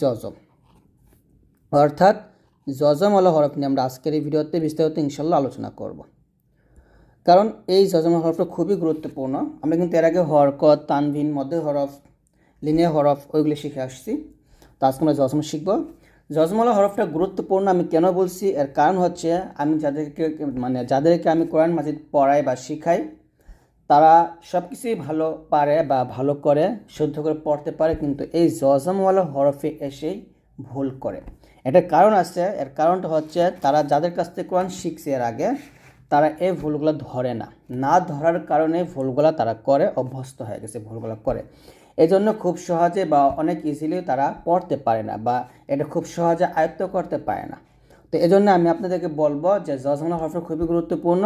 জজম। অর্থাৎ জজমওয়ালা হরফ নিয়ে আমরা আজকের এই ভিডিওতে বিস্তারিত ইনশাল্লাহ আলোচনা করব। কারণ এই জজম হরফটা খুবই গুরুত্বপূর্ণ। আমরা কিন্তু এর আগে হরকত তানভিন মধ্যে হরফ লিনিয়া হরফ ওইগুলি শিখে আসছি। তো আজকে আমরা জজম শিখব। জজমওয়ালা হরফটা গুরুত্বপূর্ণ আমি কেন বলছি? এর কারণ হচ্ছে আমি যাদেরকে মানে যাদেরকে আমি কোরআন মাজিদ পড়াই বা শিখাই তারা সব কিছুই ভালো পারে বা ভালো করে, শুদ্ধ করে পড়তে পারে, কিন্তু এই জজমওয়ালা হরফে এসেই ভুল করে। এটার কারণ আছে, এর কারণটা হচ্ছে তারা যাদের কাছ থেকে কোরআন শিখছে এর আগে, তারা এই ভুলগুলো ধরে না। না ধরার কারণে ভুলগুলো তারা করে, অভ্যস্ত হয়ে গেছে, ভুলগুলো করে। এই জন্য খুব সহজে বা অনেক ইজিলি তারা পড়তে পারে না বা এটা খুব সহজে আয়ত্ত করতে পারে না। তো এই জন্য আমি আপনাদেরকে বলব যে জজমলা হরফ খুবই গুরুত্বপূর্ণ,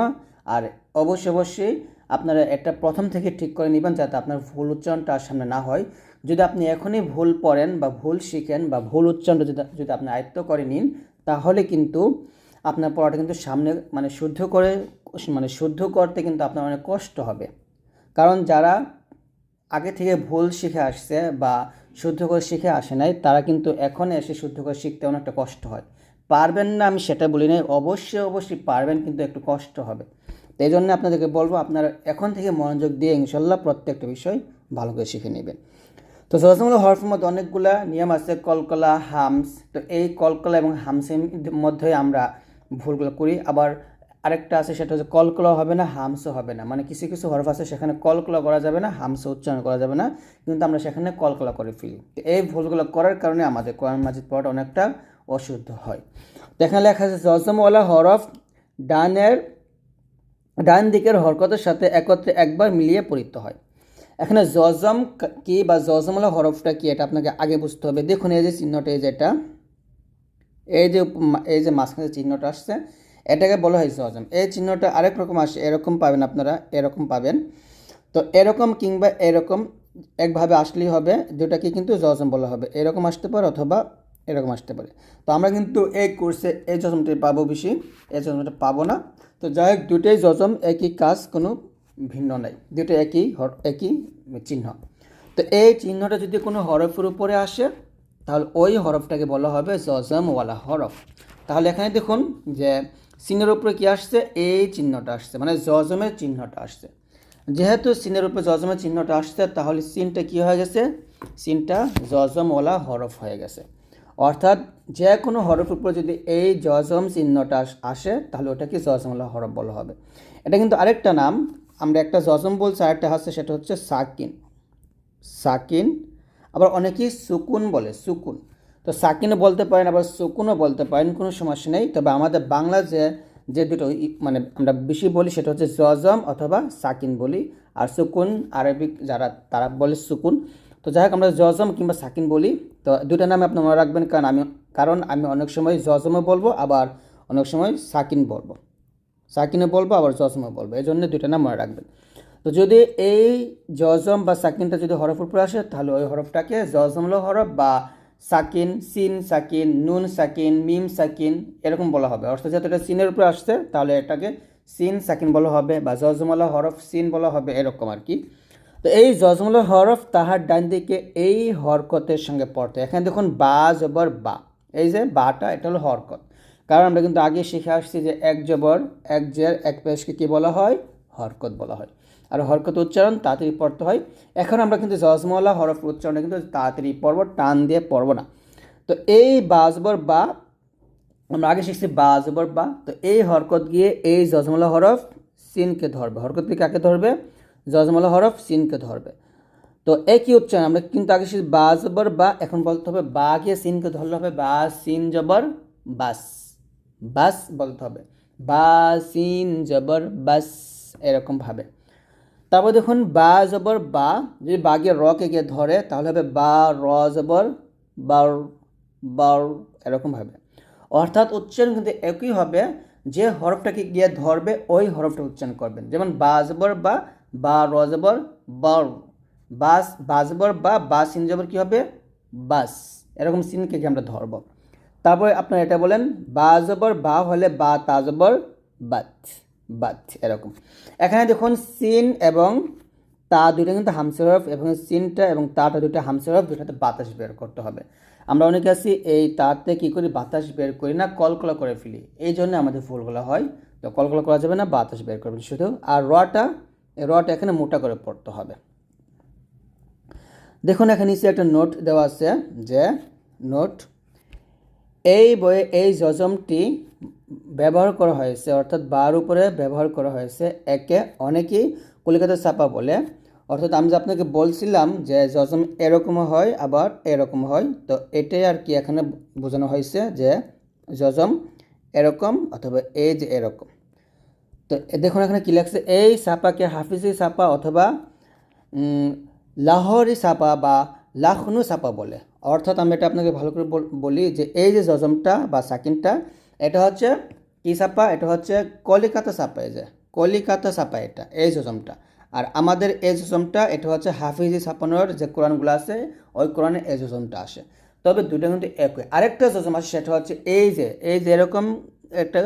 আর অবশ্যই অবশ্যই আপনারা একটা প্রথম থেকে ঠিক করে নেবেন যাতে আপনার ভুল উচ্চারণটা সামনে না হয়। যদি আপনি এখনই ভুল পড়েন বা ভুল শিখেন বা ভুল উচ্চারণটা যদি যদি আপনি আয়ত্ত করে নিন, তাহলে কিন্তু আপনার পড়াটা কিন্তু সামনে মানে শুদ্ধ করে মানে শুদ্ধ করতে কিন্তু আপনার অনেক কষ্ট হবে। কারণ যারা আগে থেকে ভুল শিখে আসছে বা শুদ্ধ করে শিখে আসে নাই, তারা কিন্তু এখন এসে শুদ্ধ করে শিখতে অনেকটা কষ্ট হয়। পারবেন না, আমি সেটা বলি নাই, অবশ্যই অবশ্যই পারবেন, কিন্তু একটু কষ্ট হবে। তো এই জন্য আপনাদেরকে বলব, আপনারা এখন থেকে মনোযোগ দিয়ে ইনশাল্লাহ প্রত্যেকটা বিষয় ভালো করে শিখে নেবেন। তো সহজমূলক হরফের মধ্যে অনেকগুলা নিয়ম আছে, কলকলা, হামস। তো এই কলকলা এবং হামসের মধ্যে আমরা ভুলগুলো করি। আবার আরেকটা আছে, সেটা হচ্ছে কলকলা হবে না, হামসও হবে না। মানে কিছু কিছু হরফ আছে, সেখানে কলকলা করা যাবে না, হামসও উচ্চারণ করা যাবে না, কিন্তু আমরা সেখানে কলকলা করে ফেলি। তো এই ভুলগুলো করার কারণে আমাদের কোরআন মাজিদ পড়াটা অনেকটা অশুদ্ধ হয়। তো লেখা আছে জজমওয়ালা হরফ ডানের ডান দিকের হরকতের সাথে একত্রে একবার মিলিয়ে পড়িত হয়। এখানে জজম কি বা জজমওয়ালা হরফটা কি এটা আপনাকে আগে বুঝতে হবে। দেখুন, এই যে চিহ্নটা, এই যেটা এই যে এই যে মাঝখানে চিহ্নটা আসছে, এটাকে বলা হয় জজম। এই চিহ্নটা আরেক রকম আসে, এরকম পাবেন আপনারা, এরকম পাবেন। তো এরকম কিংবা এরকম একভাবে আসলেই হবে, দুটাকে কিন্তু জজম বলা হবে। এরকম আসতে পারে অথবা এরকম আসতে পারে। তো আমরা কিন্তু এই কোর্সে এই জজমটা পাবো বেশি, এই জজমটা পাবো না। তো যাই হোক দুটোই জজম একই কাজ, কোনো ভিন্ন নাই। দুটো একই একই চিহ্ন। তো এই চিহ্নটা যদি কোনো হরফের উপরে আসে, তাহলে ওই হরফটাকে বলা হবে জজমওয়ালা হরফ। তাহলে এখানে দেখুন যে সিনের উপরে কী আসছে? এই চিহ্নটা আসছে মানে জজমের চিহ্নটা আসছে। যেহেতু সিনের উপরে জজমের চিহ্নটা আসছে, তাহলে সিনটা কী হয়ে গেছে? সিনটা জজমওয়ালা হরফ হয়ে গেছে। অর্থাৎ যে কোনো হরফের উপরে যদি এই জজম চিহ্নটা আসে তাহলে ওটাকে জজমওয়ালা হরফ বলা হবে। এটা কিন্তু আরেকটা নাম। আমরা একটা জজম বলছি, আরেকটা হচ্ছে, সেটা হচ্ছে সাকিন। সাকিন, আবার অনেকেই সুকুন বলে, সুকুন। তো সাকিনও বলতে পারেন, আবার সুকুনও বলতে পারেন, কোনো সমস্যা নেই। তবে আমাদের বাংলা যে যে দুটো মানে আমরা বেশি বলি, সেটা হচ্ছে জজম অথবা সাকিন বলি। আর সুকুন আরবিক যারা, তারা বলে সুকুন। তো যাই হোক, আমরা জজম কিংবা সাকিন বলি। তো দুটা নামে আপনি মনে রাখবেন, কারণ আমি কারণ আমি অনেক সময় জজমও বলব, আবার অনেক সময় সাকিন বলব। সাকিনও বলব, আবার জজমও বলব। এই জন্য দুটা নাম মনে রাখবেন। তো যদি এই জজম বা সাকিনটা যদি হরফ উপরে আসে, তাহলে ওই হরফটাকে জজমল হরফ বা সাকিন, সিন সাকিন, নুন সাকিন, মিম সাকিন, এরকম বলা হবে। অর্থাৎ যাতে এটা সিনের উপরে আসছে, তাহলে এটাকে সিন সাকিন বলা হবে বা জজমলা হরফ, সিন বলা হবে, এরকম আর কি। তো এই জজমলা হরফ তাহার ডান দিকে এই হরকতের সঙ্গে পড়তে। এখানে দেখুন বা জবর বা। এই যে বাটা, এটা হলো হরকত। কারণ আমরা কিন্তু আগে শিখে আসছি যে এক জবর, এক জের, এক পেশকে কী বলা হয়? হরকত বলা হয়। আর হরকত উচ্চারণ তাড়াতাড়ি পড়তে হয়। এখন আমরা কিন্তু জজমলা হরফ উচ্চারণে কিন্তু তাড়াতাড়ি পড়ব, টান দিয়ে পড়ব না। তো এই বাজবর বা, আমরা আগে শিখছি বাজবর বা। তো এই হরকত গিয়ে এই জজমলা হরফ সিনকে ধরবে। হরকত কাকে ধরবে? জজমলা হরফ সিনকে ধরবে। তো একই উচ্চারণ, আমরা কিন্তু আগে বা জবর বা, এখন বলতে হবে বা গিয়ে সিনকে ধরলে হবে বা সিন জবর বাস। বাস বলতে হবে। বা সিন জবর বাস এরকমভাবে তারপর দেখুন, বা জবর বা, যদি বাঘে রকে গিয়ে ধরে, তাহলে হবে বা র জবর বার বার এরকমভাবে অর্থাৎ উচ্চারণ কিন্তু একই হবে, যে হরফটাকে গিয়ে ধরবে, ওই হরফটা উচ্চারণ করবেন। যেমন বা জবর বা বা র জবর বর, বাস বাজবর বা বা সিন জবর কী হবে? বাস। এরকম সিনকে আমরা ধরব। তারপরে আপনারা এটা বলেন, বা জবর বা হলে বা তাজবর বাত বাত, এরকম। এখানে দেখুন সিন এবং তা দুইটা কিন্তু হামসের হরফ এবং সিনটা এবং তাটা দুইটা হামসের হরফ দুইটাতে বাতাস বের করতে হবে। আমরা অনেকে আছি, এই তাতে কী করি? বাতাস বের করি না, কলকলা করে ফেলি। এই জন্য আমাদের ফুলগুলো হয়। তো কলকলা করা যাবে না, বাতাস বের করবেন শুধু। আর রটা রটা এখানে মোটা করে পড়তে হবে। দেখুন, এখানে নিচে একটা নোট দেওয়া আছে যে নোট, এই বইয়ে এই যজমটি ব্যবহার করা হয়েছে, অর্থাৎ বার উপরে ব্যবহার করা হয়েছে, একে অনেকেই কলিকাতা ছাপা বলে। অর্থাৎ আমি যে আপনাকে বলছিলাম যে যজম এরকম হয়, আবার এরকম হয়, তো এটাই আর কি এখানে বোঝানো হয়েছে যে যজম এরকম অথবা এই যে এরকম। তো দেখুন এখানে কী লাগছে এই ছাপাকে হাফিজি ছাপা অথবা লাহোরি ছাপা বা লাখনু ছাপা বলে। অর্থাৎ আমি এটা আপনাকে ভালো করে বলি যে এই যে জজমটা বা সাকিনটা, এটা হচ্ছে কী সাপা? এটা হচ্ছে কলিকাতা ছাপা এই যে। কলিকাতা ছাপা এটা, এই জজমটা। আর আমাদের এই জজমটা, এটা হচ্ছে হাফিজি ছাপানোর যে কোরআনগুলো আছে, ওই কোরআনে এই জজমটা আসে। তবে দুটো কিন্তু একই। আরেকটা জজম আছে সেটা হচ্ছে এই যে এই যে এরকম একটা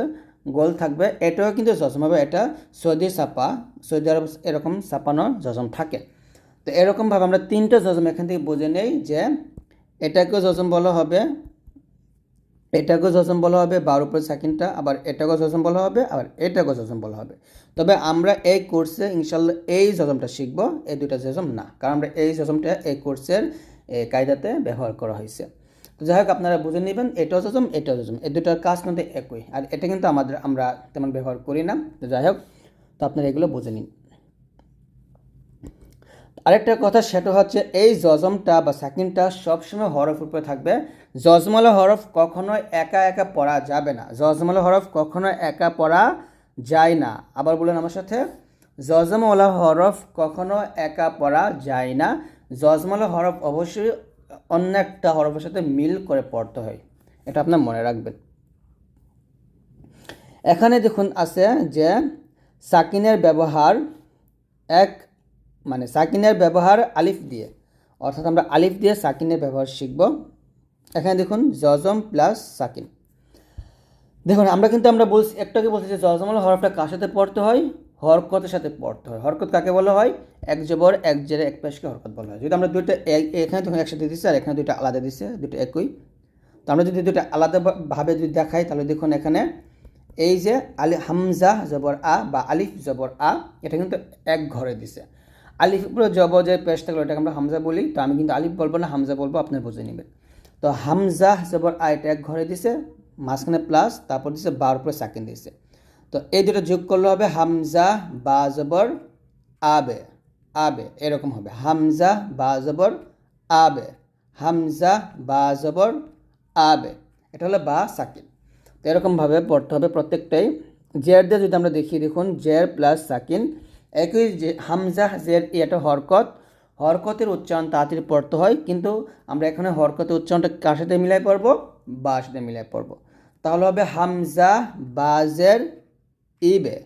গোল থাকবে। এটাও কিন্তু জজম হবে, এটা সৌদি ছাপা সৌদি আরব এরকম ছাপানো জজম থাকে। তো এরকমভাবে আমরা তিনটা জজম এখান থেকে বুঝে নেই যে এটাকেও জজম বলা হবে, এটাকেও জজম বলা হবে, বার উপরে সেকেন্ডটা, আবার এটাকেও জজম বলা হবে, আবার এটাকেও জজম বলা হবে। তবে আমরা এই কোর্সে ইনশাল্লাহ এই জজমটা শিখব, এই দুইটা জজম না, কারণ আমরা এই জজমটা এই কোর্সের কায়দাতে ব্যবহার করা হয়েছে। যাই হোক আপনারা বুঝে নেবেন এটাও জজম এই দুটার কাজ কিন্তু একই, আর এটা কিন্তু আমাদের, আমরা তেমন ব্যবহার করি না, তো যাই হোক তো আপনারা এগুলো বুঝে নিন। আরেকটা কথা, সেটা হচ্ছে এই জজমটা বা সাকিনটা সবসময় হরফ উপরে থাকবে। জজমলা হরফ কখনো একা একা পড়া যাবে না। জজমলা হরফ কখনো একা পড়া যায় না। আবার বলুন আমার সাথে জজমলা হরফ কখনো একা পড়া যায় না। জজমলা হরফ অবশ্যই অন্য একটা হরফের সাথে মিল করে পড়তে হয়। এটা আপনার মনে রাখবেন। এখানে দেখুন আছে যে সাকিনের ব্যবহার এক মানে সাকিনের ব্যবহার আলিফ দিয়ে। অর্থাৎ আমরা আলিফ দিয়ে সাকিনের ব্যবহার শিখব। এখানে দেখুন জজম প্লাস সাকিন। দেখুন, আমরা কিন্তু আমরা বলছি, একটাকে বলছি যে জজম হলো হরফটা কার সাথে পড়তে হয়? হরকতের সাথে পড়তে হয়। হরকত কাকে বলা হয়? এক জবর, এক জেরে, এক পেশকে হরকত বলা হয়। যদি আমরা দুইটা এখানে তখন একসাথে দিচ্ছি আর এখানে দুইটা আলাদা দিচ্ছে দুটো একই। তো আমরা যদি দুটো আলাদা ভাবে যদি দেখাই, তাহলে দেখুন এখানে এই যে আলি, হামজা জবর আ বা আলিফ জবর আ, এটা কিন্তু এক ঘরে দিছে। আলিফ উপরে জব যে পেশ থাকল এটাকে আমরা হামজা বলি। তো আমি কিন্তু আলিফ বলব না, হামজা বলব আপনার বুঝে নেবেন। তো হামজা জবর আ, এটা এক ঘরে দিছে, মাঝখানে প্লাস, তারপর দিছে বার উপরে সাকিন দিছে। তো এই দুটো যোগ করলে হবে হামজা, বা জবর, আবে। আবে, এরকম হবে। হামজা, বা জবর, আবে। হামজা, বা জবর, আবে। এটা হলো বা সাকিন তো এরকমভাবে পড়তে হবে প্রত্যেকটাই। জের দিয়ে যদি আমরা দেখি দেখুন, জের প্লাস সাকিন। একই যে হামজা, জের, ই একটা হরকত। হরকতের উচ্চারণ তাড়াতাড়ি পড়তে হয়, কিন্তু আমরা এখানে হরকতের উচ্চারণটা কার সাথে মিলাই পড়ব? বা সাথে মিলাই পড়ব। তাহলে হবে হামজা বাজের İB